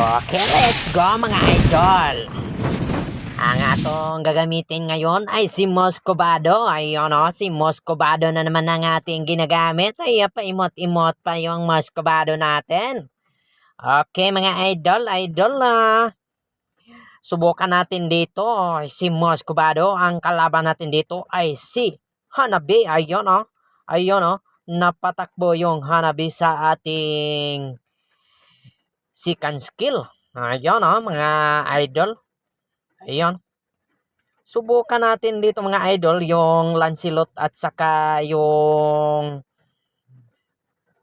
Okay, let's go mga idol. Ang atong gagamitin ngayon ay si Moscovado. Ayun o, si Moscovado na naman ang ating ginagamit. Ay, paimot-imot pa yung Moscovado natin. Okay mga idol, idol na. Subukan natin dito si Moscovado. Ang kalaban natin dito ay si Hanabi. Ayun o, ayun o. Napatakbo yung Hanabi sa ating second skill. Ayun o, mga idol. Ayun. Subukan natin dito mga idol yung Lancelot at saka yung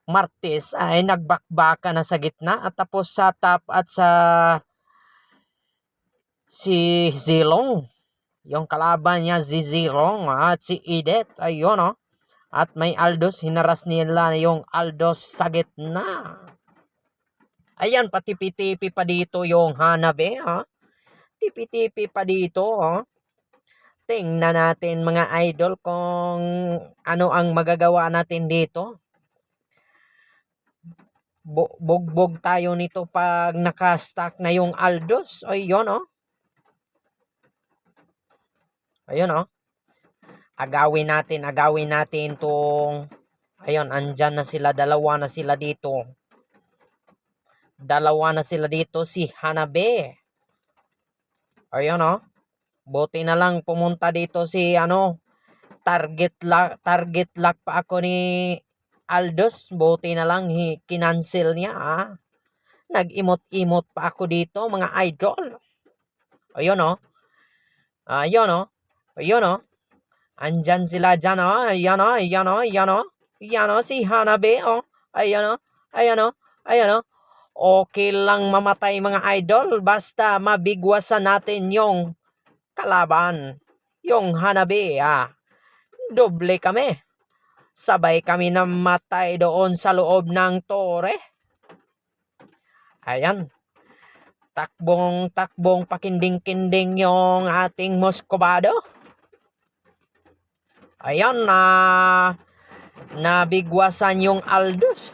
Martes ay nagbakbaka na sa gitna at tapos sa top at sa si Zilong. Yung kalaban niya si Zilong at si Edith. Ayun o. At may Aldos. Hinaras nila yung Aldos sa gitna. Ayan, patipi-tipi pa dito yung Hanabe, ha? Tipi-tipi pa dito, ha? Tingnan natin mga idol kung ano ang magagawa natin dito. Bu- bugbog tayo nito pag nakastack na yung Aldos. Ayun, oh. Ayun, oh. Agawin natin, agawin natin tong... Ayun, andyan na sila, dalawa na sila dito. Dalawa na sila dito, si Hanabe. Ayun, oh. Buti na lang pumunta dito si, ano, target lock, target lock pa ako ni Aldos. Buti na lang, hi, kinancel niya, ah. Nag-imot-imot pa ako dito, mga idol. Ayun, oh. Ayun, oh. Ayun, oh. Andyan sila dyan, oh. Ayan, oh. Ayan, oh. Ayan, oh. Ayan, oh. Si Hanabe, oh. Ayan, oh. Ayan, oh. Ayan, oh. Okay lang mamatay mga idol basta mabigwasan natin yung kalaban. Yung Hanabi, ah. Doble kami. Sabay kami namatay doon sa loob ng tore. Ayan. Takbong takbong pakinding-kinding yung ating Moscovado. Ayan na nabigwasan yung Aldos.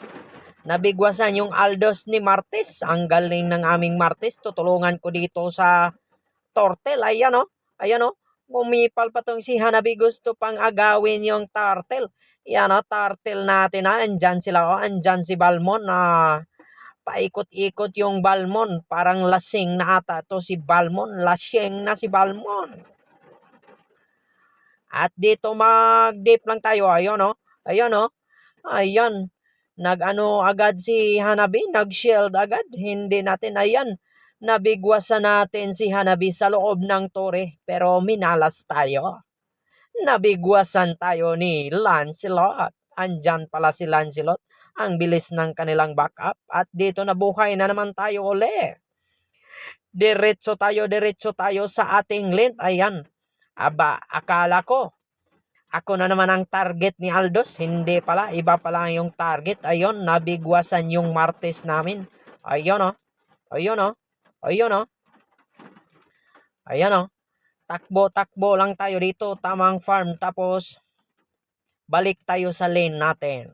Nabigwasan yung Aldos ni Martes. Ang galing ng aming Martes. Tutulungan ko dito sa Tortel. Ayan o. Ayan o. Umipal pa tong si Hanabi. Gusto pang agawin yung Turtle. Yan o. Turtle natin ha. Andyan sila o. Andyan si Balmon na paikot-ikot yung Balmon. Parang lasing na ata to si Balmon. Lasing na si Balmon. At dito mag-dip lang tayo. Ayun o. Ayun o. Ayan nag-ano agad si Hanabi, nag-shield agad. Hindi natin, ayan, nabigwasan natin si Hanabi sa loob ng tore. Pero minalas tayo. Nabigwasan tayo ni Lancelot. Andyan pala si Lancelot. Ang bilis ng kanilang backup. At dito nabuhay na naman tayo uli. Diretso tayo, diretso tayo sa ating lint. Ayan. Aba, akala ko, ako na naman ang target ni Aldos. Hindi pala. Iba pala yung target. Ayun, nabigwasan yung Martes namin. Ayun o. Oh. Ayun o. Oh. Ayun o. Oh. Ayun o. Takbo-takbo lang tayo dito. Tamang farm. Tapos, balik tayo sa lane natin.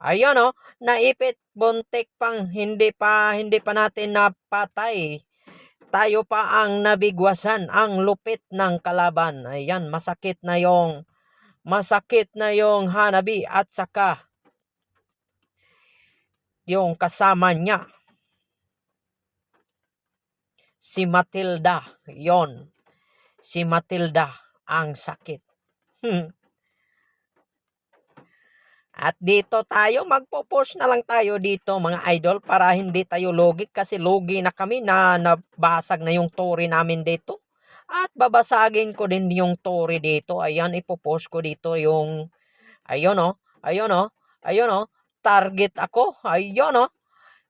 Ayun o. Naipit. Buntik pang hindi pa, hindi pa natin napatay tayo pa ang nabigwasan, ang lupit ng kalaban. Ayan, masakit na yung masakit na yung Hanabi at saka yung kasama niya. Si Matilda, yon. Si Matilda ang sakit. Hmm. At dito tayo, magpo-push na lang tayo dito mga idol para hindi tayo logi kasi logi na kami na nabasag na yung tori namin dito. At babasagin ko din yung tori dito. Ayan, ipopost ko dito yung, ayun o, oh, ayun o, oh, ayun o, oh, target ako. Ayun o,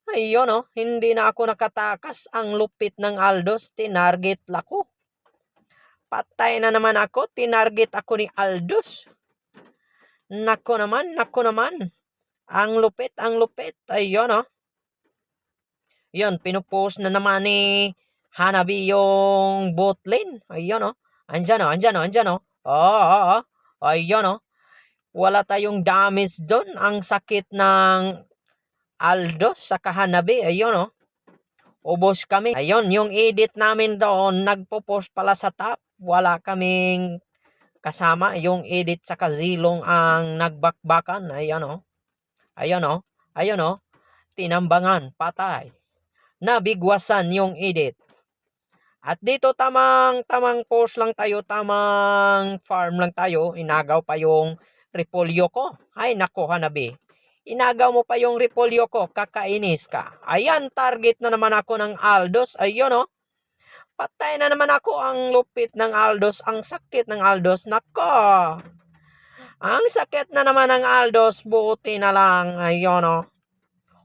ayun o, hindi na ako nakatakas. Ang lupit ng Aldos, tinarget lako. Patay na naman ako, tinarget ako ni Aldos. Nako naman, nako naman. Ang lupit, ang lupit. Ayun, oh. Yun, pinupost na naman ni Hanabi yung bot lane. Ayun, oh. Andyan, oh. Andyan, oh. Andyan, oh. Oo, oh, oo, oh, oh. Ayun, oh. Wala tayong damage doon. Ang sakit ng Aldo sa Kahanabi. Ayun, oh. ubos kami. Ayun, yung edit namin doon, nagpo-post pala sa top. Wala kaming kasama. Yung edit sa kazilong ang nagbakbakan. Ayun o. Ayun o. Ayun o. Tinambangan, patay. Nabigwasan yung edit. At dito tamang tamang post lang tayo, tamang farm lang tayo. Inagaw pa yung repolyo ko. Ay nako Hanabi. Inagaw mo pa yung repolyo ko, kakainis ka. Ayan, target na naman ako ng Aldos. Ayun oh. Patay na naman ako ang lupit ng Aldos, ang sakit ng Aldos. Nako. Ang sakit na naman ng Aldos, buti na lang. Ayun oh.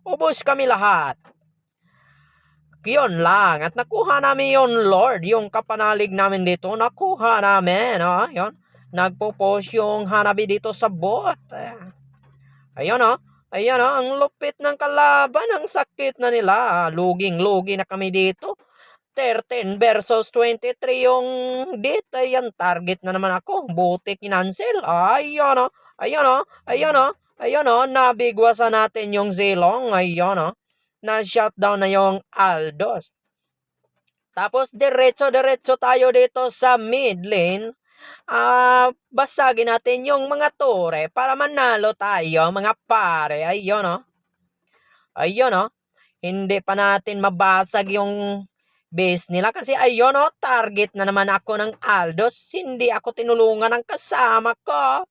Ubus kami lahat. Yun lang. At nakuha namin yun, Lord. Yung kapanalig namin dito, nakuha namin. Oh, yun. Nagpo-post yung hanabi dito sa bot. Ayun oh. Ayun oh. Ang lupit ng kalaban. Ang sakit na nila. Luging-lugi na kami dito. 13 versus 23 yung dit. Ayan, target na naman ako. Buti kinancel. Ayun oh. Ayun oh. Ayun oh. Ayun oh. Nabigwasan natin yung Zilong. Ayun oh na-shutdown na yung Aldos. Tapos diretso-diretso tayo dito sa mid lane. Ah, basagin natin yung mga tore para manalo tayo, mga pare. Ayun oh. Ayun oh. Hindi pa natin mabasag yung base nila kasi ayun oh, target na naman ako ng Aldos. Hindi ako tinulungan ng kasama ko.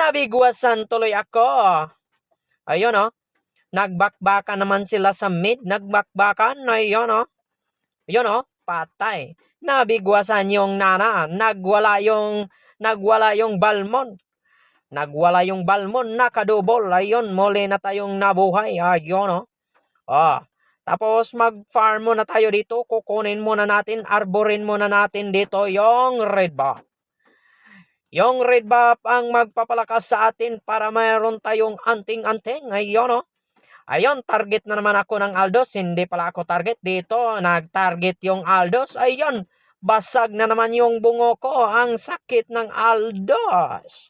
Nabigwasan tuloy ako. Ayun oh. Nagbakbakan naman sila sa mid. Nagbakbakan. Ayun oh. Yun oh. Patay. Nabigwasan yung nana. Nagwala yung nagwala yung balmon. Nagwala yung balmon. Nakadubol. Ayun. Muli na tayong nabuhay. Ayun oh. Ah. Tapos mag-farm muna tayo dito. Kukunin muna natin. Arborin muna natin dito yung red buff. Yung red buff ang magpapalakas sa atin para mayroon tayong anting-anting. Ayun oh. Ayun, target na naman ako ng Aldos. Hindi pala ako target dito. Nag-target yung Aldos. Ayun, basag na naman yung bungo ko. Ang sakit ng Aldos.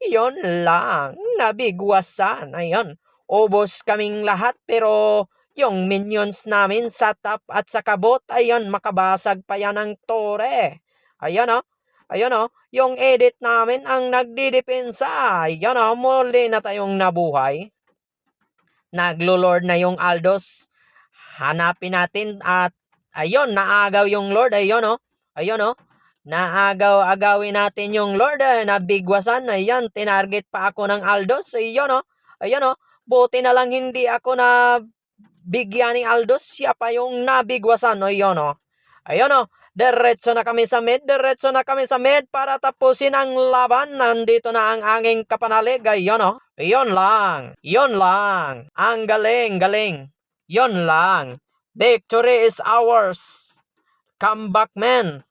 Yun lang. Nabigwasan. Ayun. Ubos kaming lahat pero yung minions namin sa top at sa kabot, ayun, makabasag pa yan ng tore. Ayun oh. Ayun oh. Yung edit namin ang nagdidepensa. Ayun oh. Muli na tayong nabuhay naglo-lord na yung Aldos. Hanapin natin at ayun, naagaw yung Lord. Ayun oh. Ayun oh. Naagaw-agawin natin yung Lord. Eh, nabigwasan. Ayun, tinarget pa ako ng Aldos. Ayun oh. Ayun oh. Buti na lang hindi ako na bigyan ni Aldos. Siya pa yung nabigwasan. Ayun oh. Ayun oh. Diretso na kami sa mid. Diretso na kami sa mid para tapusin ang laban. Nandito na ang anging kapanalig. Ayun oh. Yun lang. Yun lang. Ang galing, galing. Yun lang. Victory is ours. Come back, men.